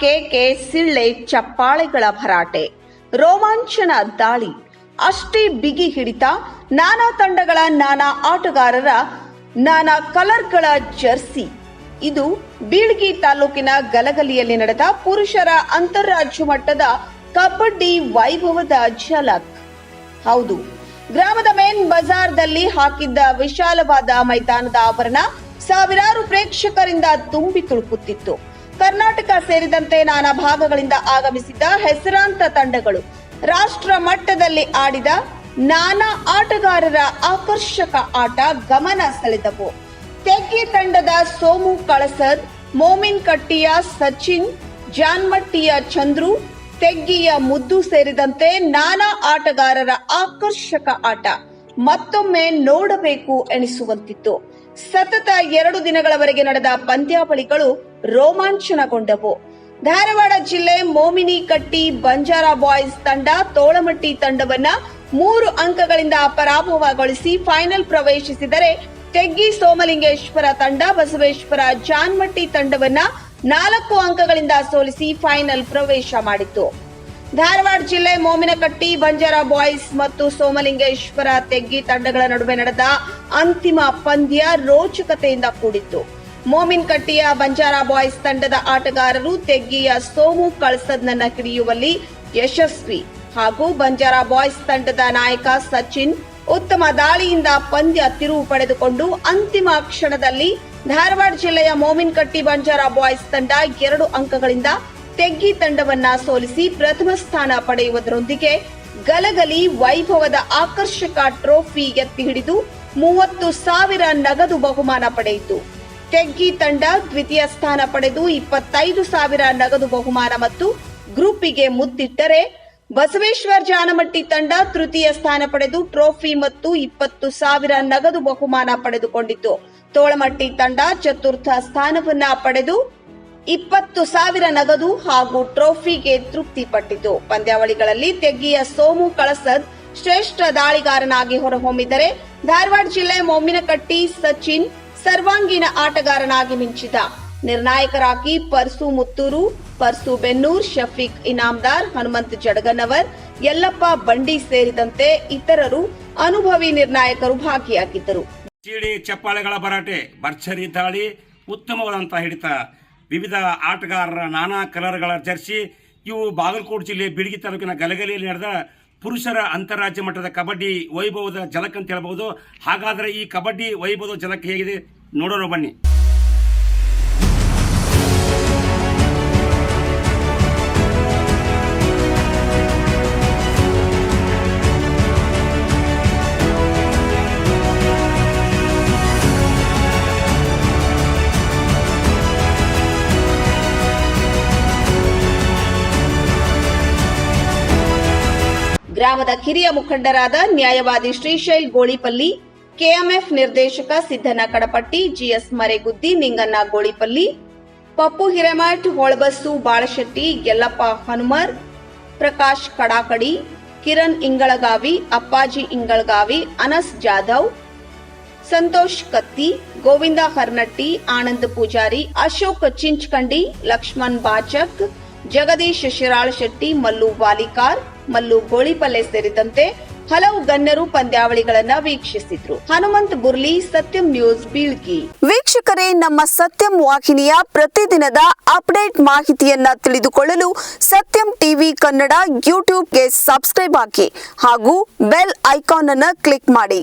ಕೇಕೆ, ಸಿಳ್ಳೆ, ಚಪ್ಪಾಳೆಗಳ ಭರಾಟೆ. ರೋಮಾಂಚನ ದಾಳಿ. ಅಷ್ಟೇ ಬಿಗಿ ಹಿಡಿತ. ನಾನಾ ತಂಡಗಳ ನಾನಾ ಆಟಗಾರರ ನಾನಾ ಕಲರ್ಗಳ ಜರ್ಸಿ. ಇದು ಬೀಳ್ಗಿ ತಾಲೂಕಿನ ಗಲಗಲಿಯಲ್ಲಿ ನಡೆದ ಪುರುಷರ ಅಂತಾರಾಜ್ಯ ಮಟ್ಟದ ಕಬಡ್ಡಿ ವೈಭವದ ಝಲಕ್. ಹೌದು, ಗ್ರಾಮದ ಮೇನ್ ಬಜಾರ್ದಲ್ಲಿ ಹಾಕಿದ್ದ ವಿಶಾಲವಾದ ಮೈದಾನದ ಆವರಣ ಸಾವಿರಾರು ಪ್ರೇಕ್ಷಕರಿಂದ ತುಂಬಿ ತುಳುಕುತ್ತಿತ್ತು. ಕರ್ನಾಟಕ ಸೇರಿದಂತೆ ನಾನಾ ಭಾಗಗಳಿಂದ ಆಗಮಿಸಿದ್ದ ಹೆಸರಾಂತ ತಂಡಗಳು ರಾಷ್ಟ್ರ ಮಟ್ಟದಲ್ಲಿ ಆಡಿದ ನಾನಾ ಆಟಗಾರರ ಆಕರ್ಷಕ ಆಟ ಗಮನ ಸೆಳೆದವು. ತೆಗ್ಗಿ ತಂಡದ ಸೋಮು ಕಳಸದ್, ಮೋಮಿನ್ ಕಟ್ಟಿಯ ಸಚಿನ್, ಜಾನ್ಮಟ್ಟಿಯ ಚಂದ್ರು, ತೆಗ್ಗಿಯ ಮುದ್ದು ಸೇರಿದಂತೆ ನಾನಾ ಆಟಗಾರರ ಆಕರ್ಷಕ ಆಟ ಮತ್ತೊಮ್ಮೆ ನೋಡಬೇಕು ಎನಿಸುವಂತಿತ್ತು. ಸತತ ಎರಡು ದಿನಗಳವರೆಗೆ ನಡೆದ ಪಂದ್ಯಾವಳಿಗಳು ರೋಮಾಂಚನಗೊಂಡವು. ಧಾರವಾಡ ಜಿಲ್ಲೆ ಮೋಮಿನಿ ಕಟ್ಟಿ ಬಂಜಾರ ಬಾಯ್ಸ್ ತಂಡ ತೋಳಮಟ್ಟಿ ತಂಡವನ್ನ ಮೂರು ಅಂಕಗಳಿಂದ ಪರಾಭವಗೊಳಿಸಿ ಫೈನಲ್ ಪ್ರವೇಶಿಸಿದರೆ ತೆಗ್ಗಿ ಸೋಮಲಿಂಗೇಶ್ವರ ತಂಡ, ಬಸವೇಶ್ವರ ಜಾನ್ಮಟ್ಟಿ ತಂಡವನ್ನ ನಾಲ್ಕು ಅಂಕಗಳಿಂದ ಸೋಲಿಸಿ ಫೈನಲ್ ಪ್ರವೇಶ ಮಾಡಿತು ಧಾರವಾಡ ಜಿಲ್ಲೆ ಮೋಮಿನಕಟ್ಟಿ, ಬಂಜಾರ ಬಾಯ್ಸ್ ಮತ್ತು ಸೋಮಲಿಂಗೇಶ್ವರ ತೆಗ್ಗಿ ತಂಡಗಳ ನಡುವೆ ನಡೆದ ಅಂತಿಮ ಪಂದ್ಯ ರೋಚಕತೆಯಿಂದ ಕೂಡಿತ್ತು. ಮೋಮಿನ್ ಕಟ್ಟಿಯ ಬಂಜಾರ ಬಾಯ್ಸ್ ತಂಡದ ಆಟಗಾರರು ತೆಗ್ಗಿಯ ಸೋಮು ಕಳಸದ್ನ ಹಿಡಿಯುವಲ್ಲಿ ಯಶಸ್ವಿ. ಹಾಗೂ ಬಂಜಾರ ಬಾಯ್ಸ್ ತಂಡದ ನಾಯಕ ಸಚಿನ್ ಉತ್ತಮ ದಾಳಿಯಿಂದ ಪಂದ್ಯ ತಿರುವು ಪಡೆದುಕೊಂಡು ಅಂತಿಮ ಕ್ಷಣದಲ್ಲಿ ಧಾರವಾಡ ಜಿಲ್ಲೆಯ ಮೋಮಿನ್ ಕಟ್ಟಿ ಬಂಜಾರ ಬಾಯ್ಸ್ ತಂಡ ಎರಡು ಅಂಕಗಳಿಂದ ತೆಗ್ಗಿ ತಂಡವನ್ನ ಸೋಲಿಸಿ ಪ್ರಥಮ ಸ್ಥಾನ ಪಡೆಯುವುದರೊಂದಿಗೆ ಗಲಗಲಿ ವೈಭವದ ಆಕರ್ಷಕ ಟ್ರೋಫಿ ಎತ್ತಿ ಹಿಡಿದು ಮೂವತ್ತು ಸಾವಿರ ನಗದು ಬಹುಮಾನ ಪಡೆಯಿತು. ತೆಗ್ಗಿ ತಂಡ ದ್ವಿತೀಯ ಸ್ಥಾನ ಪಡೆದು ಇಪ್ಪತ್ತೈದು ಸಾವಿರ ನಗದು ಬಹುಮಾನ ಮತ್ತು ಗ್ರೂಪಿಗೆ ಮುತ್ತಿಟ್ಟರೆ ಬಸವೇಶ್ವರ್ ಜಾನಮಟ್ಟಿ ತಂಡ ತೃತೀಯ ಸ್ಥಾನ ಪಡೆದು ಟ್ರೋಫಿ ಮತ್ತು ಇಪ್ಪತ್ತು ಸಾವಿರ ನಗದು ಬಹುಮಾನ ಪಡೆದುಕೊಂಡಿತು. ತೋಳಮಟ್ಟಿ ತಂಡ ಚತುರ್ಥ ಸ್ಥಾನವನ್ನ ಪಡೆದು ಇಪ್ಪತ್ತು ಸಾವಿರ ನಗದು ಹಾಗೂ ಟ್ರೋಫಿಗೆ ತೃಪ್ತಿಪಟ್ಟಿತು. ಪಂದ್ಯಾವಳಿಗಳಲ್ಲಿ ತೆಗ್ಗಿಯ ಸೋಮು ಕಳಸದ್ ಶ್ರೇಷ್ಠ ದಾಳಿಗಾರನಾಗಿ ಹೊರಹೊಮ್ಮಿದರೆ ಧಾರವಾಡ ಜಿಲ್ಲೆ ಮೊಮ್ಮಿನಕಟ್ಟಿ ಸಚಿನ್ ಸರ್ವಾಂಗೀಣ ಆಟಗಾರನಾಗಿ ಮಿಂಚಿದ ನಿರ್ಣಾಯಕರಾಗಿ ಪರ್ಸು ಮುತ್ತೂರು, ಪರ್ಸು ಬೆನ್ನೂರ್, ಶಫೀಕ್ ಇನಾಮ್ದಾರ್, ಹನುಮಂತ್ ಜಡಗನ್ನವರ್ ಯಲ್ಲಪ್ಪ ಬಂಡಿ ಸೇರಿದಂತೆ ಇತರರು ಅನುಭವಿ ನಿರ್ಣಾಯಕರು ಭಾಗಿಯಾಗಿದ್ದರು. ಚೀಡಿ ಚಪ್ಪಾಳೆಗಳ ಭರಾಟೆ, ಭರ್ಜರಿ ದಾಳಿ ಉತ್ತಮವಾದಂತಹ ಹಿಡಿತ, ವಿವಿಧ ಆಟಗಾರರ ನಾನಾ ಕಲರ್ಗಳ ಜರ್ಸಿ, ಇವು ಬಾಗಲಕೋಟೆ ಜಿಲ್ಲೆ ಬಿಳಿಗಿ ತಾಲೂಕಿನ ಗಲಗಲಿಯಲ್ಲಿ ನಡೆದ ಪುರುಷರ ಅಂತಾರಾಜ್ಯ ಮಟ್ಟದ ಕಬಡ್ಡಿ ವೈಭವದ ಜಲಕ್ ಅಂತ ಹೇಳಬಹುದು ಹಾಗಾದ್ರೆ ಈ ಕಬಡ್ಡಿ ವೈಭವದ ಜಲಕ್ ಹೇಗಿದೆ? ನೋಡೋಣ ಬನ್ನಿ. ಗ್ರಾಮದ ಕಿರಿಯ ಮುಖಂಡರಾದ ನ್ಯಾಯವಾದಿ ಶ್ರೀಶೈಲ್ ಗೋಳಿಪಲ್ಲಿ ಕೆಎಂಎಫ್ ನಿರ್ದೇಶಕ ಸಿದ್ದನ ಕಡಪಟ್ಟಿ, ಜಿಎಸ್ ಮರೆಗುದ್ದಿ, ನಿಂಗಣ್ಣ ಗೋಳಿಪಲ್ಲಿ, ಪಪ್ಪು ಹಿರೇಮಠ್, ಹೊಳಬಸ್ಸು ಬಾಳಶೆಟ್ಟಿ, ಯಲ್ಲಪ್ಪ ಹನುಮರ್, ಪ್ರಕಾಶ್ ಕಡಾಕಡಿ, ಕಿರಣ್ ಇಂಗಳಗಾವಿ, ಅಪ್ಪಾಜಿ ಇಂಗಳಗಾವಿ, ಅನಸ್ ಜಾಧವ್, ಸಂತೋಷ್ ಕತ್ತಿ, ಗೋವಿಂದ ಹರ್ನಟ್ಟಿ, ಆನಂದ್ ಪೂಜಾರಿ, ಅಶೋಕ್ ಚಿಂಚ್ಕಂಡಿ, ಲಕ್ಷ್ಮಣ್ ಬಾಚಕ್, ಜಗದೀಶ್ ಶಿರಾಳ್ ಶೆಟ್ಟಿ, ಮಲ್ಲು ವಾಲಿಕಾರ್, ಮಲ್ಲು ಗೋಳಿಪಲ್ಲೆ ಸೇರಿದಂತೆ ಹಲವು ಗಣ್ಯರು ಪಂದ್ಯಾವಳಿಗಳನ್ನ ವೀಕ್ಷಿಸಿದ್ರು. ಹನುಮಂತ್ ಬುರ್ಲಿ ಸತ್ಯಂ ನ್ಯೂಸ್, ಬೀಳ್ಗಿ. ವೀಕ್ಷಕರೇ, ನಮ್ಮ ಸತ್ಯಂ ವಾಹಿನಿಯ ಪ್ರತಿದಿನದ ಅಪ್ಡೇಟ್ ಮಾಹಿತಿಯನ್ನ ತಿಳಿದುಕೊಳ್ಳಲು ಸತ್ಯಂ ಟಿವಿ ಕನ್ನಡ ಯೂಟ್ಯೂಬ್ಗೆ ಸಬ್ಸ್ಕ್ರೈಬ್ ಹಾಕಿ ಹಾಗೂ ಬೆಲ್ ಐಕಾನ್ ಅನ್ನ ಕ್ಲಿಕ್ ಮಾಡಿ.